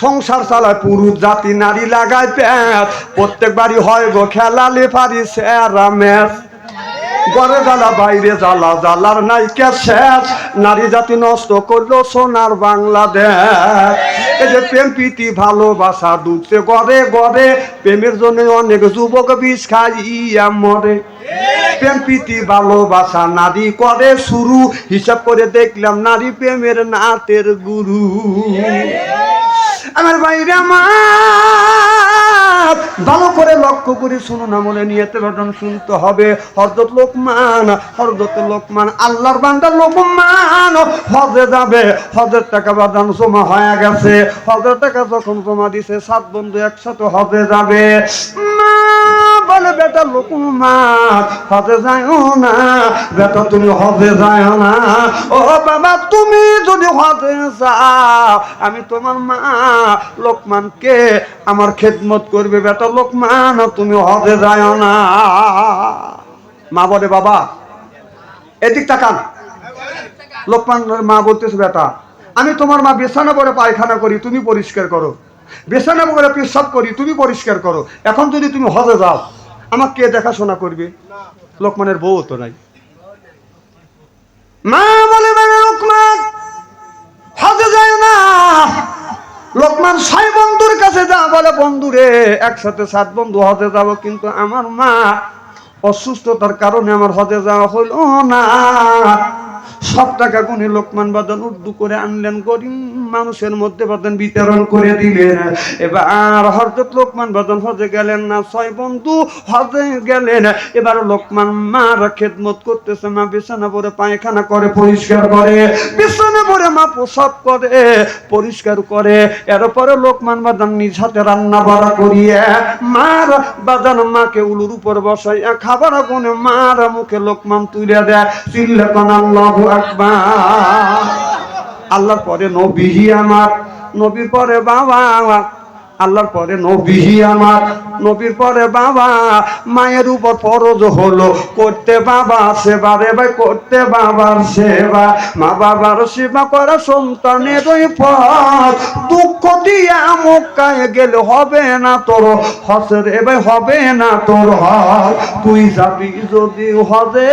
সংসার চালায় পুরুষ, জাতি, নারী লাগায় প্যাঁচ। প্রত্যেক বাড়ি হয় গো খেলা, লেফারি, স্যার ম্যাচ ঘরে জ্বালা, বাইরে জ্বালা, জ্বালার নাইকা শেষ। নারী জাতি নষ্ট করল সোনার বাংলাদেশ। এই যে প্রেম, প্রীতি, ভালোবাসা দুধছে গড়ে গড়ে, প্রেমের জন্য অনেক যুবক বিষ খাইয়া মরে। প্রেম, প্রীতি, ভালোবাসা নারী করে শুরু। হিসাব করে দেখলাম নারী প্রেমের নাতের গুরু। আমার বাইরে আমার ভালো করে লক্ষ্য করে শুনো না, মনে নিয়েতে ঘটন শুনতে হবে। হরদত লোকমান হরদত লোকমান, আল্লাহর বান্দা লোকমান হজে যাবে। হজের টাকা বাদান জমা হয়ে গেছে। হজের টাকা যখন জমা দিছে, সাত বন্ধু একসাথে হজে যাবে। মা বলে বেটা লোকমান হজে যাও না, বেটা তুমি হজে যাও না। ও বাবা, তুমি যদি হজে যাও, আমি তোমার মা লোকমানকে আমার খেদমত করবে, বেটা লোকমান, তুমি হজে যাও না। মা বলে, বাবা, এদিক তাকান। লোকমান মা বলতেছে, বেটা, আমি তোমার মা বিছানা পরে পায়খানা করি, তুমি পরিষ্কার করো। বিছানা পরে পেশাব করি, তুমি পরিষ্কার করো। এখন যদি তুমি হজে যাও আমাকে কে দেখাশোনা করবে? লোকমানের বউ তো নাই। মা বলে মানে লোকমান, হজে যায় না। লোকমান ছয় বন্ধুর কাছে যা বলে বন্ধুরে একসাথে সাত বন্ধু হজে যাব, কিন্তু আমার মা অসুস্থতার কারণে আমার হজে যাওয়া হইল না। সব টাকা গুনে লোকমান বাদন উর্দু করে আনলেন গরিব মানুষের মধ্যে বাদন বিতরণ করে দিলেন। এবার হজরত লোকমান বাদন হজে গেলেন না, ছয় বন্ধু হজে গেলেন। এবার লোকমান মার খেদমত করতেছে, মা বিছানা পরে পায়খানা করে, পরিষ্কার করে, বিছানা পরে মা প্রসাব করে, পরিষ্কার করে। এরপরে লোকমান বাদান নিজ হাতে রান্না বাড়া করিয়ে মার বাদান মাকে উলুর উপর বসাইয়া খাবার গুনে মার মুখে লোকমান তুলে দেয়। চিল্লাকান আল্লাহু আকবার আল্লাহর পরে নবী আমার নবীর পরে বাবা আল্লাহর পরে নবীহি আমার। নবীর পরে বাবা মায়ের উপর ফরজ হলো। করতে বাবা সেবা রে ভাই করতে বাবার সেবা। মা বাবার সেবা করা সন্তানের ওই পথ। দুঃখ দিয়া মক্কায় গেলে হবে না তোর হসে রে ভাই হবে না তোর হজ। তুই যাবি যদি হজে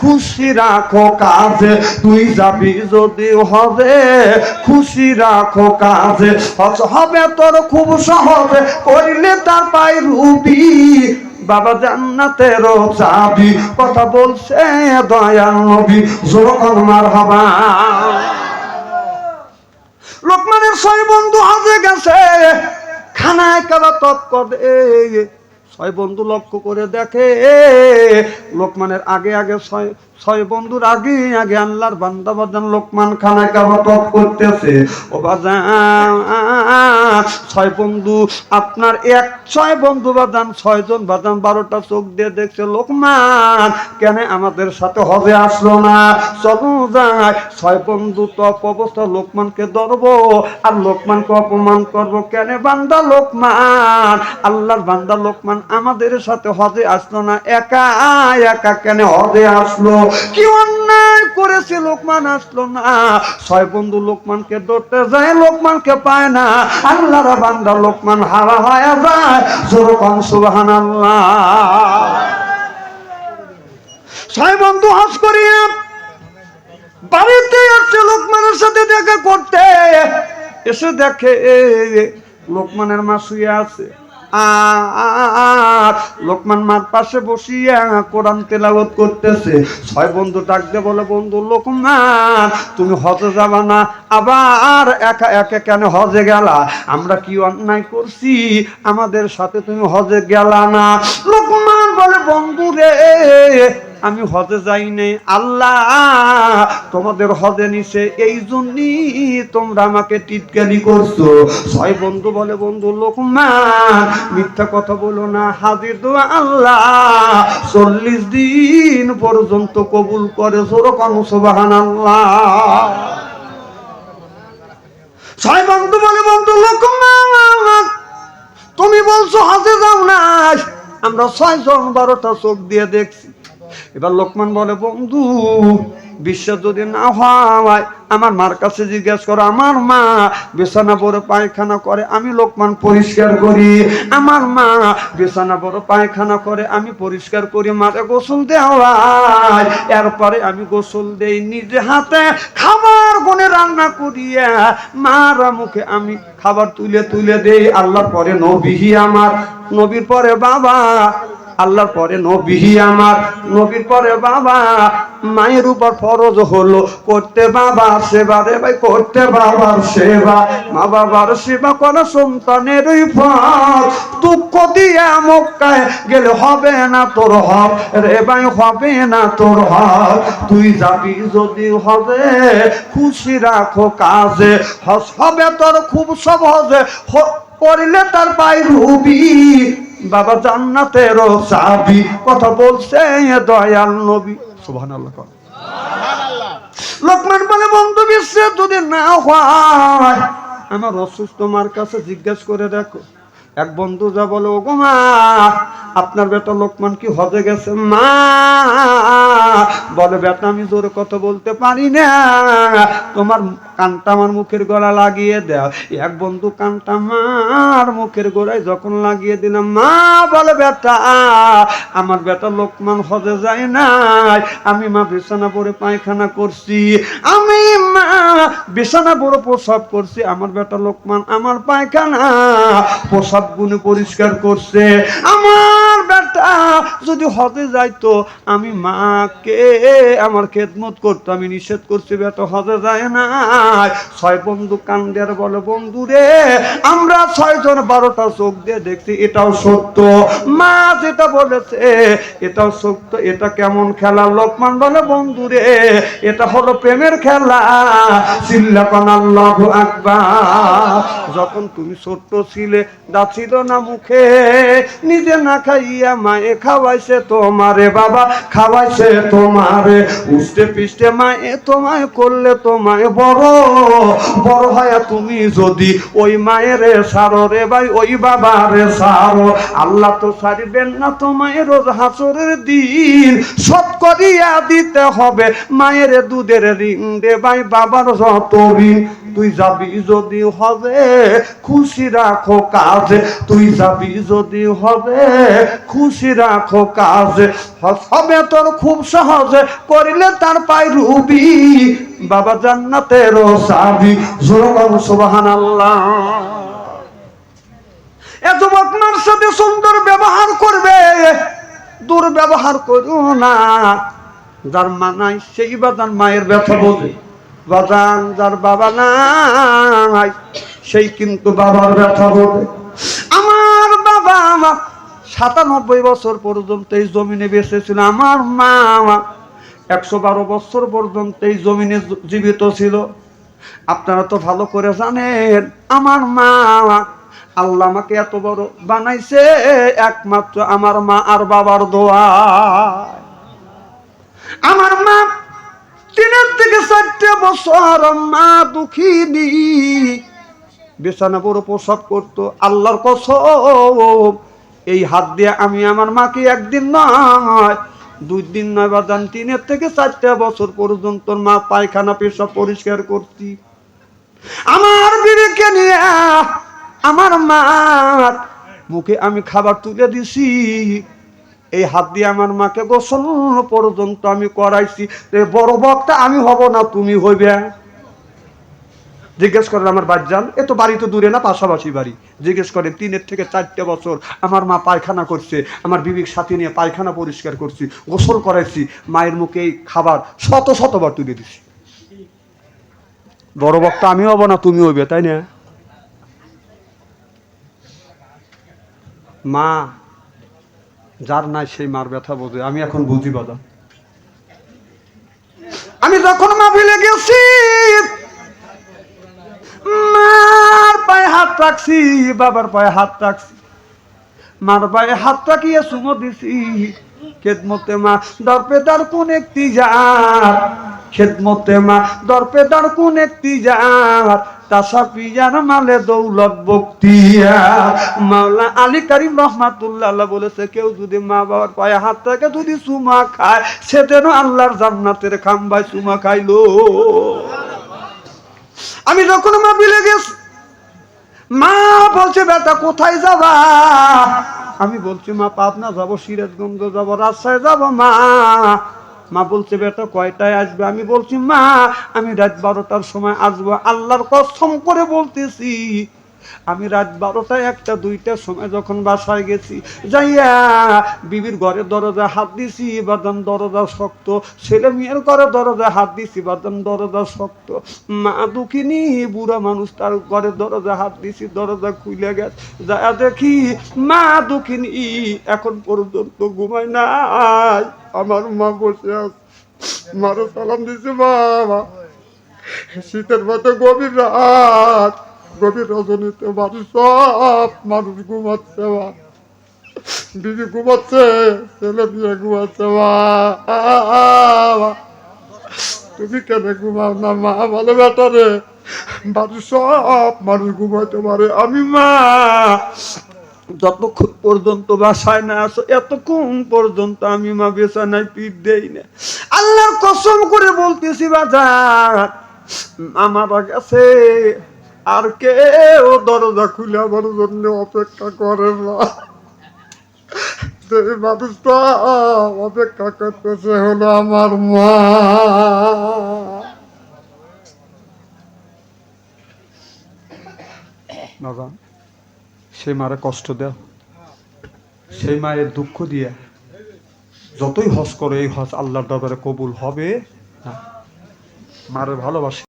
খুশি রাখো কাজে। তুই যাবি যদি হজে খুশি রাখো কাজে। হজ হবে তোর খুব সহজে করিলে তার পাই রুবি বাবা জান্নাতের চাবি, কথা বলছে দয়াল নবী যখন মার হবা লোকমানের ছয় বন্ধু হাজে গেছে, খানায় কালা তৎ করে। ছয় বন্ধু লক্ষ্য করে দেখে, লোকমানের আগে আগে ছয় ছয় বন্ধুর আগে আগে আল্লাহর বান্দা বাদান লোকমান খানায় কাবা তৎ করতেছে। ও বাজান ছয় বন্ধু, আপনার এক ছয় বন্ধু বাদান ছয়জন বাদান বারোটা চোখ দিয়ে দেখছে, লোকমান, কেন আমাদের সাথে হজে আসলো না? চলো যায় ছয় বন্ধু তপ অবস্থা, লোকমানকে ধরবো, আর লোকমানকে অপমান করব। কেন বান্দা লোকমান? আল্লাহর বান্দা লোকমান আমাদের সাথে হজে আসলো না, একা একা কেন হজে আসলো? কি অন্যায় করেছে লোকমান আসলো না? ছয় বন্ধু লোকমানকে ধরতে যায়, লোকমানকে পায় না। আল্লাহর বান্দা লোকমান হারা হয়ে যায়। যেরকম সুবাহান আল্লাহ ছয় বন্ধু হাস করিয়া বাড়িতে আসছে লোকমানের সাথে দেখা করতে। এসে দেখে লোকমানের মা শুয়ে আছে। লোকমান মার পাশে বসিয়া কোরআন তেলাওয়াত করতেছে। ছয় বন্ধু ডাকতে বলে, বন্ধু লোকমান, তুমি হজে যাবা না? আবার একা একা কেন হজে গেলা? আমরা কি অন্যায় করছি? আমাদের সাথে তুমি হজে গেলা না? লোকমান বলে, বন্ধু রে আমি হজে যাই নাই আল্লাহ, তোমাদের হজে নিছে এই জন্যই তোমরা আমাকে টিটকারি করছ। ছয় বন্ধু বলে, বন্ধু লোকমান, মিথ্যা কথা বলো না, হাজির দোয়া আল্লাহ, চল্লিশ দিন পর্যন্ত কবুল করে সোরকম সোবাহান আল্লাহ ছয় বন্ধু বলে, বন্ধু লোকমান, তুমি বলছো হাজে যাও না। আমরা ছয় জন বারোটা চোখ দিয়ে দেখছি। এবার লোকমান বলে, বন্ধু, বিশ্বাস যদি না হয়, আমার মার কাছে জিজ্ঞেস করো, আমার মা বিছানা পরে পায়খানা করে, আমি লোকমান পরিষ্কার করি। আমার মা বিছানা পরে পায়খানা করে, আমি পরিষ্কার করি মারে গোসল দেওয়াই। এরপরে আমি গোসল দেই নিজে হাতে, খাবার বনে রান্না করিয়া, মারা মুখে আমি খাবার তুলে তুলে দেই। আল্লাহ পরে নবীহি আমার, নবীর পরে বাবা। আল্লাহর পরে নবীহি আমার নবীর পরে বাবা, মায়ের উপর ফরজ হলো, করতে বাবা সেবা রে ভাই, করতে বাবার সেবা। মা বাবার সেবা করা সন্তানের ফল। দুঃখ দিয়ে মক্কায় গেলে হবে না তোর হক। রে ভাই, হবে না তোর হক। তুই যাবি যদি হবে, খুশি রাখো কাজে। হস, হবে তোর খুব সহজে। করলে তার পাই রুবি। বাবা জান্নাতেরও চাবি কথা বলছে দয়াল নবী। সুবহানাল্লাহ কর। লোকমান বলে বন্ধু বিশ্বে যদি না হয় আমার অসুস্থ মার কাছে জিজ্ঞেস করে দেখো। এক বন্ধু যা বলে ওগো মা আপনার বেটা লোকমান কি হজে গেছে? মা। বলে বেটা আমি জোরে কথা বলতে পারি না। তোমার কানটা আমার মুখের গলা লাগিয়ে দাও। এক বন্ধু কানটা মার মুখের গোড়ায় যখন লাগিয়ে দিলাম, মা, বলে বেটা, আমার বেটা লোকমান হজে যায় নাই। আমি মা বিছানা পরে পায়খানা করছি, আমি মা বিছানা পরে প্রসাব করছি, আমার বেটা লোকমান আমার পায়খানা প্রসাব গুনে পরিষ্কার করছে। আমার যদি হজে যাইতো আমি মাকে আমার খেদমত করতো, আমি নিষেধ করছি বেটা হজে যায় না। ছয় বন্ধু কান্দের বলে, বন্ধু রে, আমরা ছয়জন বারোটা চোখ দিয়ে দেখছি, এটাও সত্য। মা যেটা বলেছে, এটাও সত্য, এটা কেমন খেলা? লোকমান বলে, বন্ধু রে, এটা হলো প্রেমের খেলা। চিল্লাপান আল্লাহ আকবার। যখন তুমি ছোট্ট ছিলে ছিল না মুখে, নিজে না খাইয়া মায়ে খাওয়াইছে তোমারে বাবা, খাওয়াইছে তোমারে। উষ্টে পিষ্টে মায়ে তোমায় করলে তোমায় বড়। বড় হয় তুমি যদি ওই মায়ের সারো রে ভাই, ওই বাবারে সারো। আল্লাহ তো সারিবেন না তোমায় রোজ হাসরের দিন। সৎ করিয়া দিতে হবে মায়ের দুধের ঋণ রে ভাই, বাবার যত ঋণ। তুই যাবি যদি হবে, খুশি রাখো কাজে। তুই যাবি যদি হবে, খুশি রাখো কাজে। হবে তোর খুব সহজে, করিলে তার পাই রুবি। বাবা জান্নাতের সাবি। জোরকম সুবাহান আল্লাহ এত বকনার সাথে সুন্দর ব্যবহার করবে। দুর্ব্যবহার করো না। যার মা নাই, সেই বাজান মায়ের ব্যথা বোঝে। বাজান যার বাবা নাই, সেই কিন্তু বাবার ব্যথা বোঝে। আমার বাবা আমার সাতানব্বই বছর পর্যন্ত এই জমিনে বেঁচেছিল। আমার মা একশো বারো বছর পর্যন্ত এই জমিনে জীবিত ছিল। আপনারা তো ভালো করে জানেন, আমার মা আল্লাহ আমাকে এত বড় বানাইছে, একমাত্র আমার মা আর বাবার দোয়া। আমার মা তিনের থেকে চারটে বছর মা দুঃখিনী। বিছানা পুরো প্রসাব করতো, আল্লাহর কসম। এই হাত দিয়ে আমি আমার মাকে একদিন নয়, দুই দিন নয় বা বাদান তিনের থেকে চারটা বছর পর্যন্ত মা পায়খানা পেশাব পরিষ্কার করছি আমার বিবেকে নিয়ে আমার মা, মুখে আমি খাবার তুলে দিছি। এই হাত দিয়ে আমার মাকে গোসল পর্যন্ত আমি করাইছি। বড় বক্তা আমি হব না, তুমি হইবে। জিজ্ঞেস করেন, আমার বাচ্চান এ তো বাড়ি তো দূরে না, পাশাপাশি বাড়ি? জিজ্ঞেস করেন, তিনের থেকে চারটে বছর আমার মা পায়খানা করছে, আমার বিবেক সাথে নিয়ে পায়খানা পরিষ্কার করছি, গোসল করাইছি, মায়ের মুখে এই খাবার শত শতবার তুলে দিছি। বড় বক্তা আমি হব না তুমি হইবে, তাই না? মা, যার নাই সেই মার ব্যথা বোঝে, আমি এখন বুঝি বাদা। আমি যখন মা ফেলে গেছি মার পায়ে হাত রাখছি, বাবার পায়ে হাত রাখছি। মার পায়ে হাত রাখিয়ে সুমো দিছি। খেদমতে মা দর্পে দার কোন একটি যার খেদমতে মা দর্পে দার কোন একটি যার তাসা পিয়ার মালে দৌলত বক্তিয়া মাওলা আলী কারিম রহমাতুল্লাহ বলেছে, কেউ যদি মা বাবার পায়ে হাত রাখে, যদি সুমা খায়, সে যেন আল্লাহর জান্নাতের খাম্বায় সুমা খাইলো। আমি যখন বিলে গেছি, মা বলছে, বেটা, কোথায় যাবা? আমি বলছি, মা, পাবনা যাব, সিরাজগঞ্জ যাব, রাজশাহী যাব, মা। মা বলছে, বেটা, কয়টায় আসবে? আমি বলছি, মা, আমি রাত বারোটার সময় আসব, আল্লাহর কসম করে বলতেছি। আমি রাত বারোটা একটা, দুইটার সময় যখন বাসায় গেছি, যাইয়া বিবির ঘরে দরজা হাত দিছি বাদাম দরজা শক্ত। ছেলে মেয়ের ঘরে দরজা হাত দিছি বাদাম দরজা শক্ত। মা দুঃখিনী, বুড়া মানুষ তার ঘরে দরজা হাত দিছি, দরজা খুলে গেছে। যা দেখি মা দুঃখিনী এখন পর্যন্ত ঘুমায় নাই। আমার মা বসে আছে। মারো সালাম দিছে বাবা। শীতের মতো গভীর রাত। গভীর রজনীতে মানুষ সব মানুষ ঘুমাচ্ছে মা। দিদি ঘুমাচ্ছে, ছেলে মেয়ে ঘুমাচ্ছে মা। তুমি কেন ঘুমাও না মা? ভালো বেটা রে মানুষ সব মানুষ ঘুমাইতে পারে। আমি মা। যতক্ষণ পর্যন্ত বাসায় না আসো, এতক্ষণ পর্যন্ত আমি মা বেসানায় পিঠ দেই না। আল্লাহর কসম করে বলতেছি, বাজার। আমার কাছে আর কেউ দরজা খুলে আমার জন্য অপেক্ষা করে না। সেই মানুষটা অপেক্ষা করতেছে হলো আমার মা। বাবা, সেই মারে কষ্ট দেও। সেই মায়ের দুঃখ দিয়ে যতই হজ করে এই হজ আল্লাহর দরবারে কবুল হবে মারে ভালোবাসে।